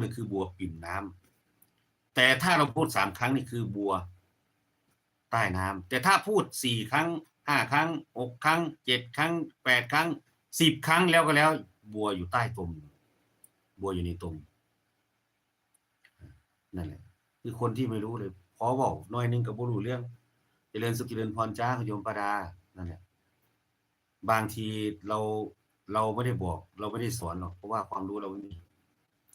เนี่ยคือบัวปิ่มน้ำแต่ถ้าเราพูดสามครั้งนี่คือบัว ใต้น้ำแต่ถ้าพูดสี่ครั้งห้าครั้งหกครั้งเจ็ดครั้งแปดครั้งสิบครั้งแล้วก็แล้ว บัวอยู่ใต้ตมบัวอยู่ในตมนั่นแหละ คือคนที่ไม่รู้เลยพอบอกน้อยหนึงกับบุรู้เรื่องเจริญสุขเจริญพรจ้าคุณโยมปาดานั่นแหละบางทีเราเราไม่ได้บอก เราไม่ได้สอนหรอกเพราะว่าความรู้เราไม่มี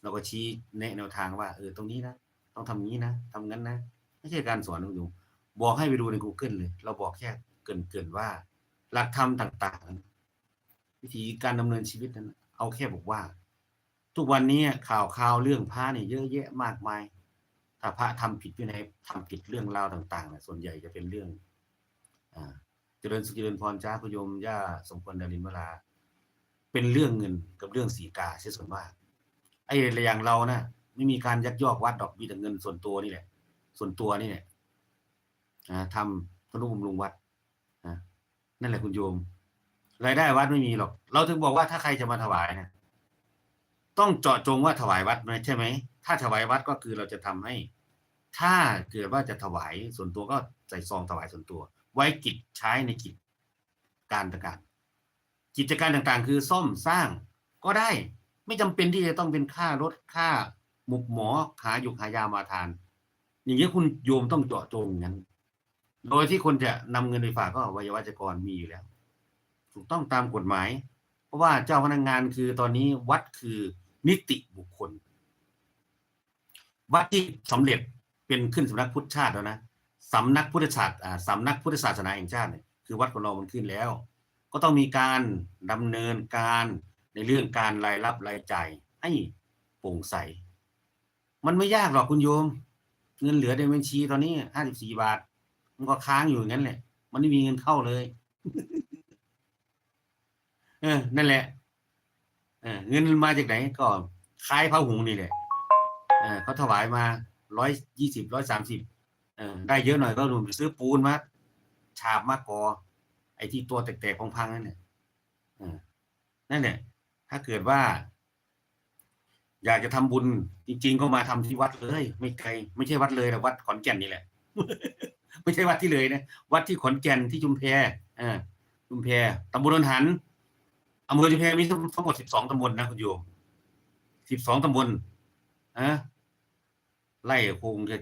เราก็ชี้แนะแนวทางว่า เออตรงนี้นะต้องทำงี้นะทำงั้นนะไม่ใช่การสอนคุณโยมบอกให้ไปดูใน Google เลย เราบอกแค่เกินเกินว่า หลักธรรมต่าง ๆ วิธีการดำเนินชีวิตนั้น เอาแค่บอกว่า ทุกวันนี้ข่าวข่าวเรื่องพระเนี่ยเยอะแยะมากมายถ้าพระทำผิดวินัยทำผิดเรื่องราวต่างๆเนี่ยส่วนใหญ่จะเป็นเรื่อง อ่า เจริญสุขเจริญพรจ้าคุณโยมย่าสมควรดารินเวลา เป็นเรื่องเงินกับเรื่องสีกาใช่ส่วนมาก ไอ้อย่างเรานะ่ะ ไม่มีการยักยอกวัดดอกมีแต่เงินส่วนตัวนี่แหละ ส่วนตัวนี่แหละอ่าทำธนุบำรุงวัดนะนั่นแหละคุณโยมรายได้วัดไม่มีหรอก เราถึงบอกว่าถ้าใครจะมาถวายนะต้องเจาะจงว่าถวายวัดไหมใช่ไหมถ้าถวายวัดก็คือเราจะทำให้ ถ้าเกิดว่าจะถวายส่วนตัวก็ใส่ซองถวายส่วนตัว ไว้กิจใช้ในกิจการต่างๆกิจการต่างๆ คือซ่อมสร้างก็ได้ ไม่จำเป็นที่จะต้องเป็นค่ารถค่าหมุกหมอหาหยุกหายามาทาน อย่างนี้ยคุณโยมต้องเจาะจงงั้น โดยที่คนจะนำเงินไปฝากก็วัยวจกรมีอยู่แล้ว ถูกต้องตามกฎหมาย เพราะว่าเจ้าพนักงานคือตอนนี้วัดคือนิติบุคคล วัดที่สำเร็จเป็นขึ้นสำนักพุทธชาติแล้วนะสำนักพุทธศาสตร์อ่าสำนักพุทธศาสนาแห่งชาติเนี่ยคือวัดของเรามันขึ้นแล้ว ก็ต้องมีการดำเนินการ ในเรื่องการรายรับรายจ่ายให้โปร่งใส มันไม่ยากหรอกคุณโยม เงินเหลือในบัญชีตอนนี้ห้าสิบสี่บาท มันก็ค้างอยู่งั้นแหละ มันไม่มีเงินเข้าเลย เออ นั่นแหละ เออ เงินมาจากไหนก็ขายผ้าหุงนี่แหละ เออเขาถวายมาร้อยยี่สิบร้อยสามสิบเออ ได้เยอะหน่อยก็รวมซื้อปูนมาฉาบมากอไอ้ที่ตัวแตกๆพังๆนั่นเนี่ยนั่นแหละ ถ้าเกิดว่า อยากจะทำบุญ จริง ๆ ก็มาทำที่วัดเลย ไม่ไกลไม่ใช่วัดเลยแต่วัดขอนแก่นนี่แหละ ไม่ใช่วัดที่เลยนะวัดที่ขอนแก่นที่ชุมแพอ่าชุมแพตำบลนนหันอำเภอชุมแพมีทั้งหมดสิบสองตำบลนะคุณโยมสิบสองตำบลอะไล่คงจะ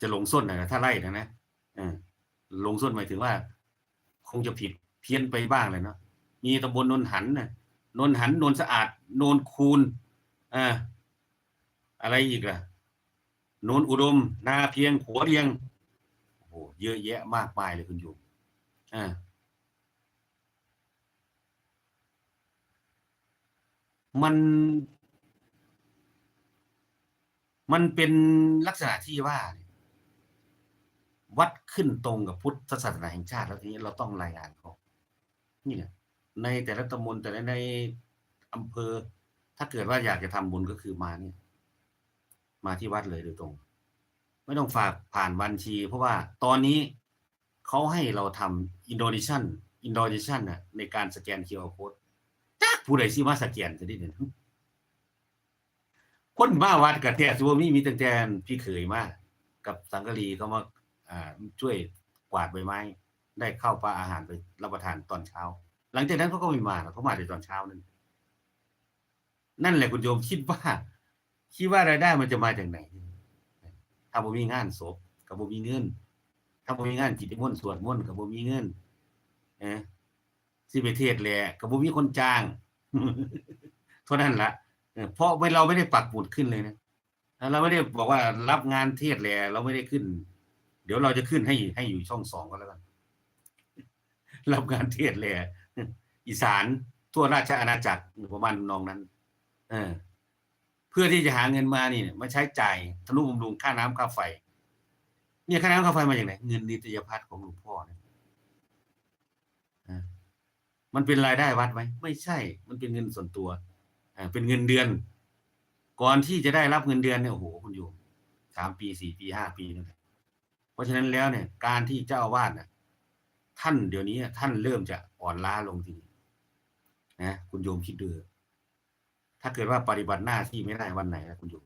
จะลงส้นนะถ้าไล่นะนะลงส้นหมายถึงว่า คงจะผิดเพี้ยนไปบ้างเลยเนาะมีตำบลนนหันนะ นนหันนนสะอาดนนคูนอ่าอะไรอีกล่ะนนอุดม นาเพียงขัวเรียงโอ้โหเยอะแยะมากมายเลยคุณโยมอ่ามัน มันเป็นลักษณะที่ว่า วัดขึ้นตรงกับพุทธศาสนาแห่งชาติแล้วทีนี้เราต้องรายงานเขานี่แหละ ในแต่ละตำบลแต่ละในอำเภอ ถ้าเกิดว่าอยากจะทำบุญก็คือมาเนี่ยมาที่วัดเลยโดยตรง ไม่ต้องฝากผ่านบัญชี เพราะว่าตอนนี้เขาให้เราทำอินโดนีเซียนอินโดนีเซียนน่ะในการสแกน QR code จักผู้ใดสิมาสแกนจะได้เนี่ยคนมาวัดกับแต่ซัวมีมีตั้งแต่พี่เขยมากับสังกะรีเขามาช่วยกวาดใบไม้ ได้เข้าปลาอาหารไปรับประทานตอนเช้า หลังจากนั้นเขาก็ไม่มาเขามาแต่ตอนเช้านั่นนั่นแหละคุณโยมคิดว่า คิดว่ารายได้มันจะมาจากไหน ถ้าบ่มีงานศพกับบ่มีเงิน ถ้าบ่มีงานกิจมนต์สวดมนต์กับบ่มีเงินเอะสิไปเทศแหละกับบ่มีคนจ้างเท่านั้นละเพราะเราไม่ได้ปักหมุดขึ้นเลยนะเราไม่ได้บอกว่ารับงานเทศแหละเราไม่ได้ขึ้น เดี๋ยวเราจะขึ้นให้ให้อยู่ช่องสองก็แล้วกันรับงานเทศแหละ อีสานทั่วราชอาณาจักรประมาณนองนั้น เออ เพื่อที่จะหาเงินมานี่มาใช้จ่ายทะนุบำรุงค่าน้ำค่าไฟ เนี่ยค่าน้ำค่าไฟมาจากไหนเงินนิตยพัฒน์ของหลวงพ่อเนี่ยมันเป็นรายได้วัดไหมไม่ใช่ มันเป็นเงินส่วนตัวอ่าเป็นเงินเดือน ก่อนที่จะได้รับเงินเดือนเนี่ยโอ้โหคุณโยมสามปีสี่ปีห้าปีนั่นแหละเพราะฉะนั้นแล้วเนี่ย การที่เจ้าอาวาสน่ะ ท่านเดี๋ยวนี้ท่านเริ่มจะอ่อนล้าลงที นะคุณโยมคิดดูถ้าเกิดว่าปฏิบัติหน้าที่ไม่ได้วันไหนนะคุณโยม